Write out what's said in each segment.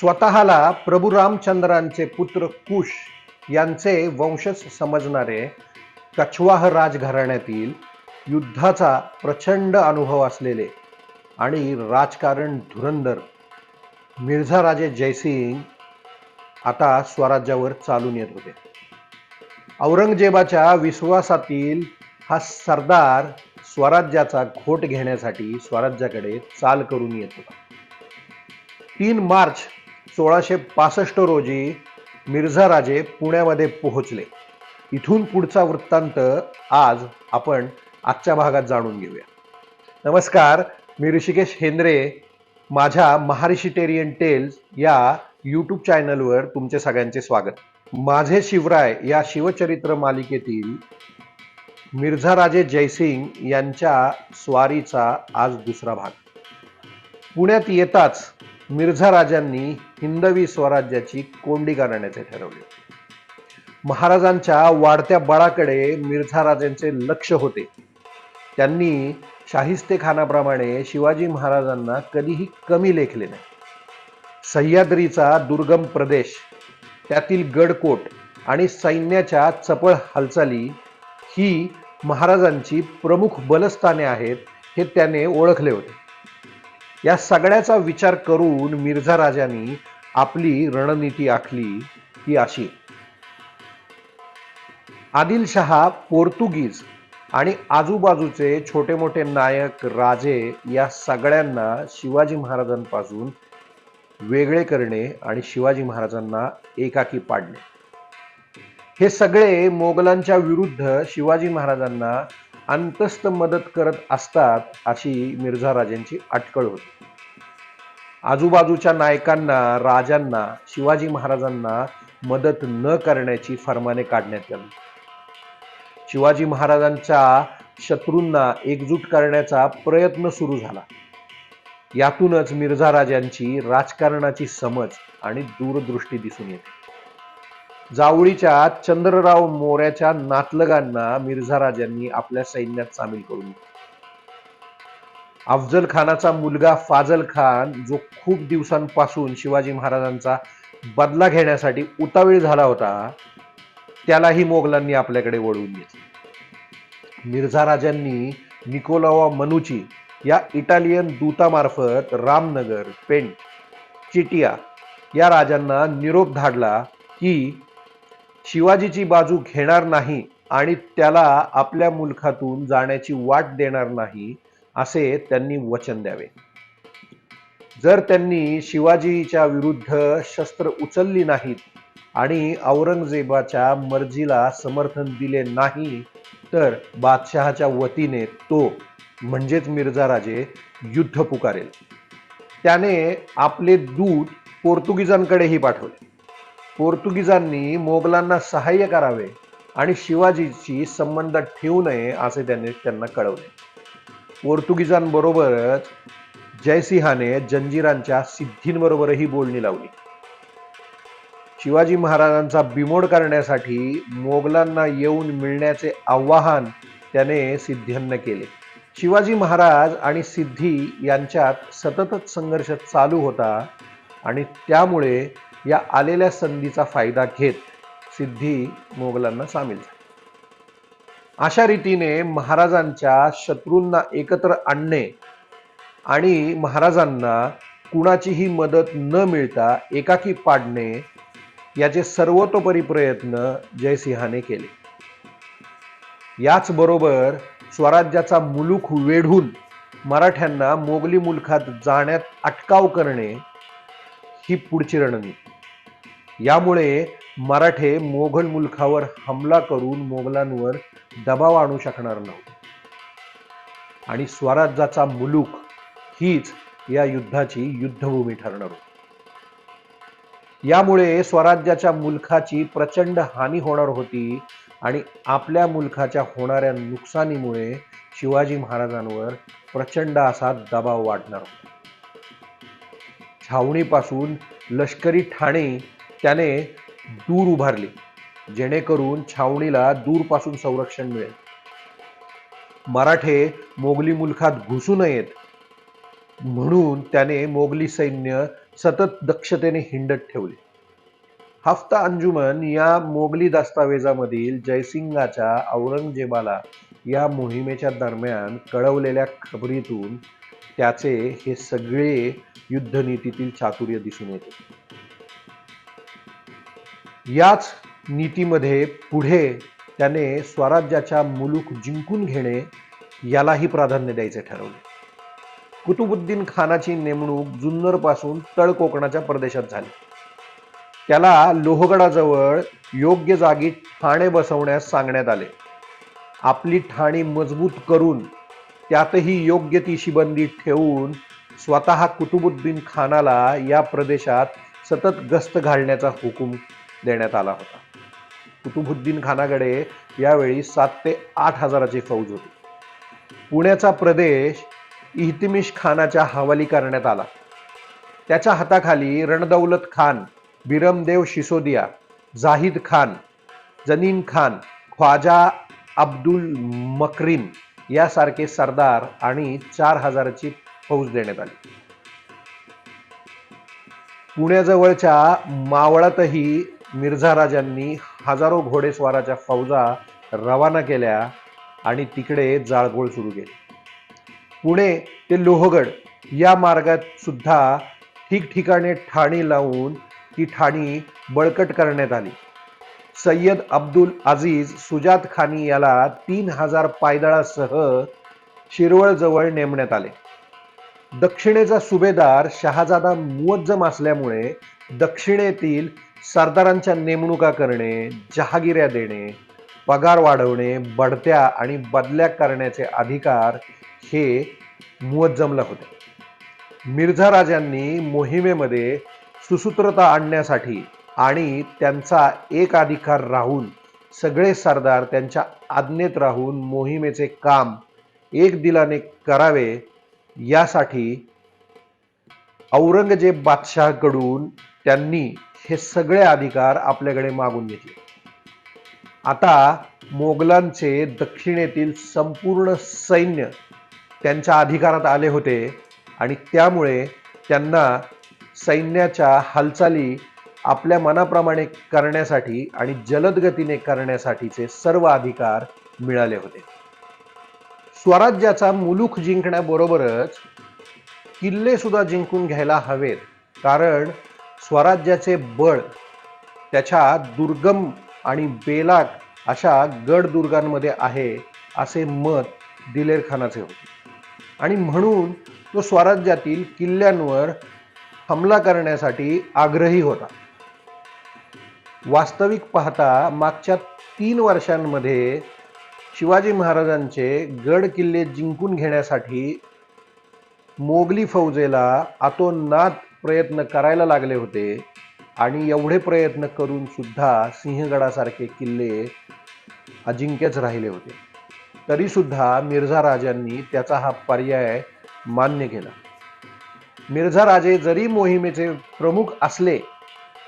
स्वतःला प्रभू रामचंद्रांचे पुत्र कुश यांचे वंशज समजणारे कछवाह राजघराण्यातील युद्धाचा प्रचंड अनुभव असलेले आणि राजकारण धुरंधर मिर्झा राजे जयसिंग आता स्वराज्यावर चालून येत होते. औरंगजेबाच्या विश्वासातील हा सरदार स्वराज्याचा घोट घेण्यासाठी स्वराज्याकडे चाल करून येत होता. तीन मार्च सोळाशे पासष्ट रोजी मिर्झा राजे पुण्यामध्ये पोहोचले. इथून पुढचा वृत्तांत आज आपण आजच्या भागात जाणून घेऊया. नमस्कार मी ऋषिकेश हेंद्रे. माझ्या महारिशिटेरियन टेल्स या यूट्यूब चॅनलवर तुमचे सगळ्यांचे स्वागत. माझे शिवराय या शिवचरित्र मालिकेतील मिर्झा राजे जयसिंग यांच्या स्वारीचा आज दुसरा भाग. पुण्यात येताच मिर्झा राजांनी हिंदवी स्वराज्याची कोंडी करण्याचे ठरवले. महाराजांच्या वाढत्या बळाकडे मिर्झा राजांचे लक्ष होते. त्यांनी शाहिस्ते खानाप्रमाणे शिवाजी महाराजांना कधीही कमी लेखले नाही. सह्याद्रीचा दुर्गम प्रदेश त्यातील गडकोट आणि सैन्याच्या चपळ हालचाली ही महाराजांची प्रमुख बलस्थाने आहेत हे त्याने ओळखले होते. या सगळ्याचा विचार करून मिर्झा राजांनी आपली रणनीती आखली ती अशी. आदिलशहा पोर्तुगीज आणि आजूबाजूचे छोटे मोठे नायक राजे या सगळ्यांना शिवाजी महाराजांपासून वेगळे करणे आणि शिवाजी महाराजांना एकाकी पाडणे. हे सगळे मोगलांच्या विरुद्ध शिवाजी महाराजांना अंतस्थ मदत करत असतात अशी मिर्झा राजांची अटकळ होती. आजूबाजूच्या नायकांना राजांना शिवाजी महाराजांना मदत न करण्याची फरमाने काढण्यात आली शिवाजी महाराजांच्या शत्रूंना एकजूट करण्याचा प्रयत्न सुरू झाला. यातूनच मिर्झा राजांची राजकारणाची समज आणि दूरदृष्टी दिसून येते. जावळीच्या चंद्रराव मोऱ्याच्या नातलगांना मिर्झा राजांनी आपल्या सैन्यात सामील करून अफजल खानाचा मुलगा फाजल खान जो खूप दिवसांपासून शिवाजी महाराजांचा बदला घेण्यासाठी उतावीळ झाला होता त्यालाही मोगलांनी आपल्याकडे वळवून घेतले. मिर्झा राजांनी निकोलावा मनुची या इटालियन दूतामार्फत रामनगर पेंट चिटिया या राजांना निरोप धाडला की शिवाजीची बाजू घेणार नाही आणि त्याला आपल्या मुलखातून जाण्याची वाट देणार नाही असे त्यांनी वचन द्यावे. जर त्यांनी शिवाजीच्या विरुद्ध शस्त्र उचलली नाहीत आणि औरंगजेबाच्या मर्जीला समर्थन दिले नाही तर बादशहाच्या वतीने तो म्हणजेच मिर्झा राजे युद्ध पुकारेल. त्याने आपले दूत पोर्तुगीजांकडेही पाठवले. पोर्तुगीजांनी मोगलांना सहाय्य करावे आणि शिवाजीशी संबंध ठेवू नये असे त्यांनी त्यांना कळवले. पोर्तुगीजांबरोबरच जयसिंहाने जंजीरांच्या सिद्धींबरोबरही बोलणी लावली. शिवाजी महाराजांचा बिमोड करण्यासाठी मोगलांना येऊन मिळण्याचे आवाहन त्याने सिद्धींना केले. शिवाजी महाराज आणि सिद्धी यांच्यात सततच संघर्ष चालू होता आणि त्यामुळे या आलेल्या संधीचा फायदा घेत सिद्धी मोगलांना सामील झाली. अशा रीतीने महाराजांच्या शत्रूंना एकत्र आणणे आणि महाराजांना कुणाचीही मदत न मिळता एकाकी पाडणे याचे सर्वतोपरी प्रयत्न जयसिंहाने केले. याचबरोबर स्वराज्याचा मुलूक वेढून मराठ्यांना मोगली मुलखात जाण्यात अटकाव करणे ही पुढची रणनीती. यामुळे मराठे मोघल मुलखावर हमला करून मोगलांवर दबाव आणू शकणार नव्हते आणि स्वराज्याचा मुलूक हीच या युद्धाची युद्धभूमी ठरणार होती. यामुळे स्वराज्याच्या मुलखाची प्रचंड हानी होणार होती आणि आपल्या मुलखाच्या होणाऱ्या नुकसानीमुळे शिवाजी महाराजांवर प्रचंड असा दबाव वाढणार होता. छावणीपासून लष्करी ठाणे त्याने दूर उभारली जेणेकरून छावणीला दूरपासून संरक्षण मिळेल. मराठे मोगली मुलखात घुसू नयेत म्हणून त्याने मोगली सैन्य सतत दक्षतेने हिंडत ठेवले. हफ्ता अंजुमन या मोगली दस्तावेजामधील जयसिंगाच्या औरंगजेबाला या मोहिमेच्या दरम्यान कळवलेल्या खबरीतून त्याचे हे सगळे युद्धनीतीतील चातुर्य दिसून येते. याच नीतीमध्ये पुढे त्याने स्वराज्याच्या मुलूक जिंकून घेणे यालाही प्राधान्य द्यायचे ठरवले. कुतुबुद्दीन खानाची नेमणूक जुन्नरपासून तळकोकणाच्या तळ कोकणाच्या प्रदेशात झाली. त्याला लोहगडाजवळ योग्य जागी ठाणे बसवण्यास सांगण्यात आले. आपली ठाणी मजबूत करून त्यातही योग्य ती शिबंदी ठेवून स्वतः कुतुबुद्दीन खानाला या प्रदेशात सतत गस्त घालण्याचा हुकूम देण्यात आला होता. कुतुबुद्दीन खानाकडे यावेळी सात ते आठ हजाराची फौज होती. पुण्याचा प्रदेश इहतिमिश खानाच्या हवाली करण्यात आला. त्याच्या हाताखाली रणदौलत खान बिरमदेव शिसोदिया जाहिद खान जनीन खान ख्वाजा अब्दुल मकरीन यासारखे सरदार आणि चार हजाराची फौज देण्यात आली. पुण्याजवळच्या मावळातही मिर्झा राजांनी हजारो घोडेस्वाराच्या फौजा रवाना केल्या आणि तिकडे जाळपोळ सुरू केली. पुणे ते लोहगड या मार्गात सुद्धा ठिकठिकाणी ठाणी लावून ती ठाणी बळकट करण्यात आली. सय्यद अब्दुल अजीज सुजात खानी याला तीन हजार पायदळासह शिरवळजवळ नेमण्यात आले. दक्षिणेचा सुभेदार शहाजादा मुवज्जम असल्यामुळे दक्षिणेतील सरदारांच्या नेमणुका करणे जहागिऱ्या देणे पगार वाढवणे बढत्या आणि बदल्या करण्याचे अधिकार हे मुवज्जमला होते. मिर्झा राजांनी मोहिमेमध्ये सुसूत्रता आणण्यासाठी आणि त्यांचा एक अधिकार राहून सगळे सरदार त्यांच्या आज्ञेत राहून मोहिमेचे काम एक दिलाने करावे यासाठी औरंगजेब बादशहाकडून त्यांनी हे सगळे अधिकार आपल्याकडे मागून घेतले. आता मोगलांचे दक्षिणेतील संपूर्ण सैन्य त्यांच्या अधिकारात आले होते आणि त्यामुळे त्यांना सैन्याच्या हालचाली आपल्या मनाप्रमाणे करण्यासाठी आणि जलद गतीने करण्यासाठीचे सर्व अधिकार मिळाले होते. स्वराज्याचा मुलूख जिंकण्याबरोबरच किल्ले सुद्धा जिंकून घ्यायला हवेत कारण स्वराज्याचे बळ त्याच्या दुर्गम आणि बेलाक अशा गडदुर्गांमध्ये आहे असे मत दिलेर खानाचे होते. आणि म्हणून तो स्वराज्यातील किल्ल्यांवर हमला करण्यासाठी आग्रही होता. वास्तविक पाहता मागच्या तीन वर्षांमध्ये शिवाजी महाराजांचे गड किल्ले जिंकून घेण्यासाठी मोगली फौजेला आतोनात प्रयत्न करायला लागले होते. आणि एवढे प्रयत्न करून सुद्धा सिंहगडासारखे किल्ले अजिंक्यच राहिले होते. तरीसुद्धा मिर्झा राजांनी त्याचा हा पर्याय मान्य केला. मिर्झा राजे जरी मोहिमेचे प्रमुख असले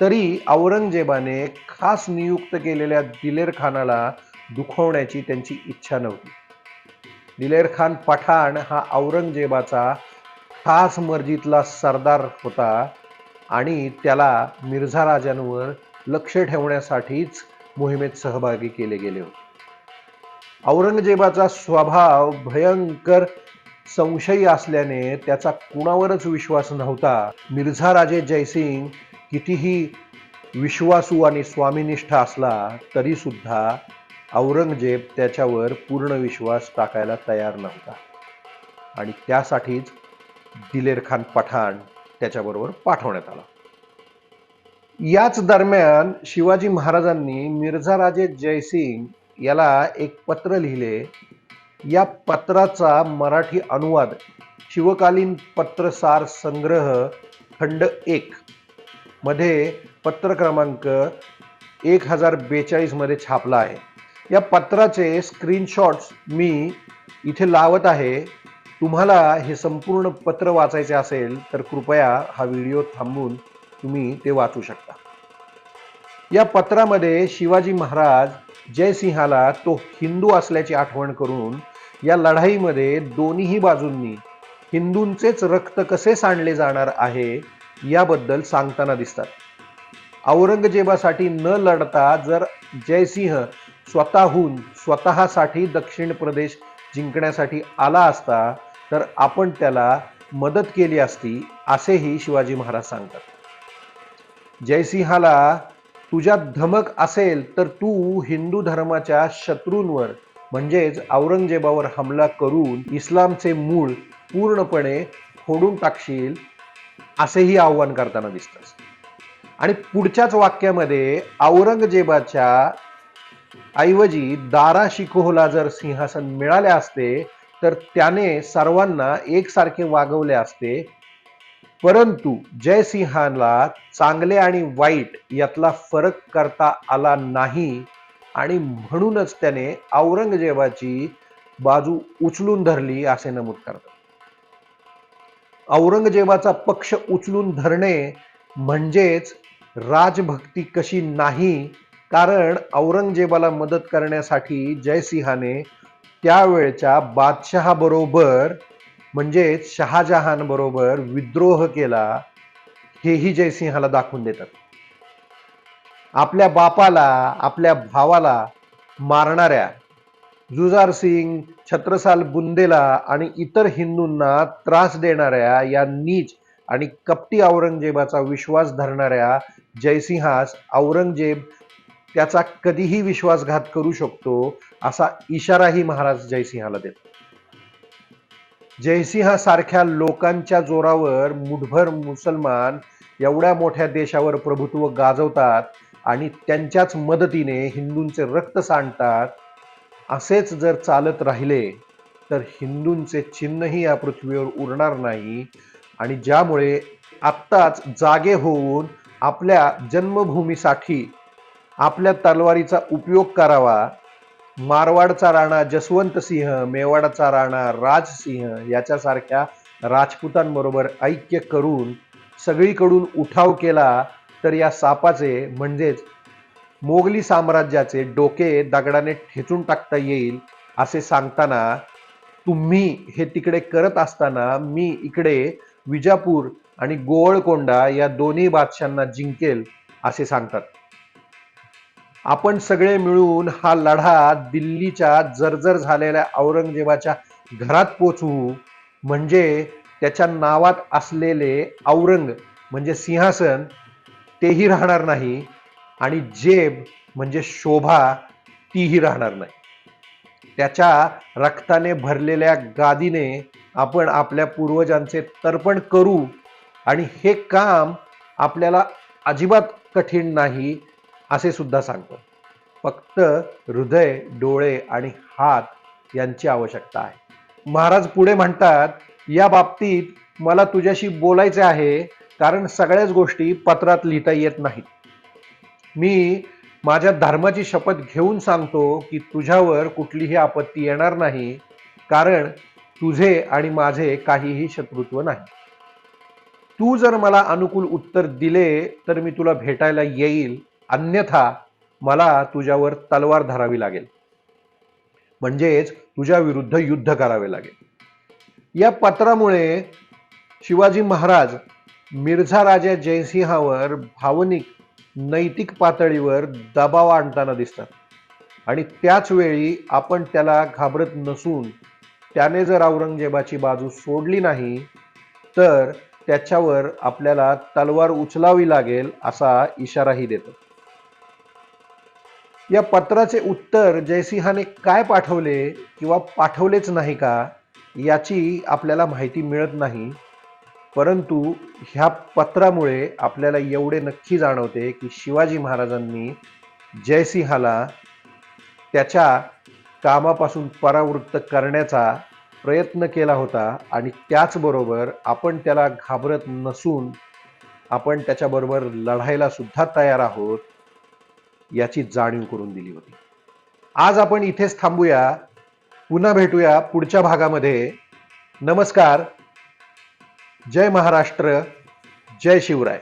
तरी औरंगजेबाने खास नियुक्त केलेल्या दिलेर खानाला दुखवण्याची त्यांची इच्छा नव्हती. दिलेर खान पठाण हा औरंगजेबाचा खास मर्जीतला सरदार होता आणि त्याला मिर्झा राजांवर लक्ष ठेवण्यासाठीच मोहिमेत सहभागी केले गेले होते. औरंगजेबाचा स्वभाव भयंकर संशयी असल्याने त्याचा कुणावरच विश्वास नव्हता. मिर्झा राजे जयसिंग कितीही विश्वासू आणि स्वामिनिष्ठ असला तरी सुद्धा औरंगजेब त्याच्यावर पूर्ण विश्वास टाकायला तयार नव्हता. आणि त्यासाठीच दिलेर खान पठाण त्याच्याबरोबर पाठवण्यात आला. याच दरम्यान शिवाजी महाराजांनी मिर्झा राजे जयसिंग याला एक पत्र लिहिले. या पत्राचा मराठी अनुवाद शिवकालीन पत्रसार संग्रह खंड एक मध्ये पत्र क्रमांक एक हजार बेचाळीसमध्ये छापला आहे. या पत्राचे स्क्रीनशॉट्स मी इथे लावत आहे. तुम्हाला हे संपूर्ण पत्र वाचायचे असेल तर कृपया हा व्हिडिओ थांबून तुम्ही ते वाचू शकता. या पत्रामध्ये शिवाजी महाराज जयसिंहाला तो हिंदू असल्याची आठवण करून या लढाईमध्ये दोन्ही बाजूंनी हिंदूंचेच रक्त कसे सांडले जाणार आहे याबद्दल सांगताना दिसतात. औरंगजेबासाठी न लढता जर जयसिंह स्वतःहून स्वतःसाठी दक्षिण प्रदेश जिंकण्यासाठी आला असता तर आपण त्याला मदत केली असती असेही शिवाजी महाराज सांगतात. जयसिंहाला तुझ्या धमक असेल तर तू हिंदू धर्माच्या शत्रूंवर म्हणजेच औरंगजेबावर हमला करून इस्लामचे मूळ पूर्णपणे फोडून टाकशील असेही आव्हान करताना दिसतंस. आणि पुढच्याच वाक्यामध्ये औरंगजेबाच्या ऐवजी दारा शिकोहला जर सिंहासन मिळाले असते तर त्याने सर्वांना एकसारखे वागवले असते. परंतु जयसिंहाला चांगले आणि वाईट यातला फरक करता आला नाही आणि म्हणूनच त्याने औरंगजेबाची बाजू उचलून धरली असे नमूद करतात. औरंगजेबाचा पक्ष उचलून धरणे म्हणजेच राजभक्ती कशी नाही कारण औरंगजेबाला मदत करण्यासाठी जयसिंहाने त्यावेळच्या बादशहाबरोबर म्हणजेच शहाजहान बरोबर विद्रोह केला हेही जयसिंहाला दाखवून देतात. आपल्या बापाला आपल्या भावाला मारणाऱ्या जुजार सिंग छत्रसाल बुंदेला आणि इतर हिंदूंना त्रास देणाऱ्या या नीच आणि कपटी औरंगजेबाचा विश्वास धरणाऱ्या जयसिंहास औरंगजेब त्याचा कधीही विश्वासघात करू शकतो असा इशाराही महाराज जयसिंहाला देतो. जयसिंहा सारख्या लोकांच्या जोरावर मुठभर मुसलमान एवढ्या मोठ्या देशावर प्रभुत्व गाजवतात आणि त्यांच्याच मदतीने हिंदूंचे रक्त सांडतात असेच जर चालत राहिले तर हिंदूंचे चिन्हही या पृथ्वीवर उरणार नाही आणि ज्यामुळे आत्ताच जागे होऊन आपल्या जन्मभूमीसाठी आपल्या तलवारीचा उपयोग करावा. मारवाडचा राणा जसवंत सिंह मेवाडचा राणा राजसिंह याच्यासारख्या राजपुतांबरोबर ऐक्य करून सगळीकडून उठाव केला तर या सापाचे म्हणजेच मोगली साम्राज्याचे डोके दगडाने ठेचून टाकता येईल असे सांगताना तुम्ही हे तिकडे करत असताना मी इकडे विजापूर आणि गोवळकोंडा या दोन्ही बादशांना जिंकेल असे सांगतात. आपण सगळे मिळून हा लढा दिल्लीच्या जर्जर झालेल्या औरंगजेबाच्या घरात पोचवू. म्हणजे त्याच्या नावात असलेले औरंग म्हणजे सिंहासन तेही राहणार नाही आणि जेब म्हणजे शोभा तीही राहणार नाही. त्याच्या रक्ताने भरलेल्या गादीने आपण आपल्या पूर्वजांचे तर्पण करू आणि हे काम आपल्याला अजिबात कठीण नाही असे सुद्धा सांगतो. फक्त हृदय डोळे आणि हात यांची आवश्यकता आहे. महाराज पुढे म्हणतात या बाबतीत मला तुझ्याशी बोलायचे आहे कारण सगळ्याच गोष्टी पत्रात लिहिता येत नाहीत. मी माझ्या धर्माची शपथ घेऊन सांगतो की तुझ्यावर कुठलीही आपत्ती येणार नाही कारण तुझे आणि माझे काहीही शत्रुत्व नाही. तू जर मला अनुकूल उत्तर दिले तर मी तुला भेटायला येईल अन्यथा मला तुझ्यावर तलवार धरावी लागेल. म्हणजेच तुझ्या विरुद्ध युद्ध करावे लागेल. या पत्रामुळे शिवाजी महाराज मिर्झा राजा जयसिंहावर भावनिक नैतिक पातळीवर दबाव आणताना दिसतात. आणि त्याच वेळी आपण त्याला घाबरत नसून त्याने जर औरंगजेबाची बाजू सोडली नाही तर त्याच्यावर आपल्याला तलवार उचलावी लागेल असा इशाराही देतो या पत्राचे उत्तर जयसिंहाने काय पाठवले किंवा पाठवलेच नाही का याची आपल्याला माहिती मिळत नाही. परंतु ह्या पत्रामुळे आपल्याला एवढे नक्की जाणवते की शिवाजी महाराजांनी जयसिंहाला त्याच्या कामापासून परावृत्त करण्याचा प्रयत्न केला होता आणि त्याचबरोबर आपण त्याला घाबरत नसून आपण त्याच्याबरोबर लढायला सुद्धा तयार आहोत. याची जाणीव करून दिली होती. आज आपण इथेच थांबूया. पुन्हा भेटूया पुढच्या भागामध्ये. नमस्कार. जय महाराष्ट्र. जय शिवराय.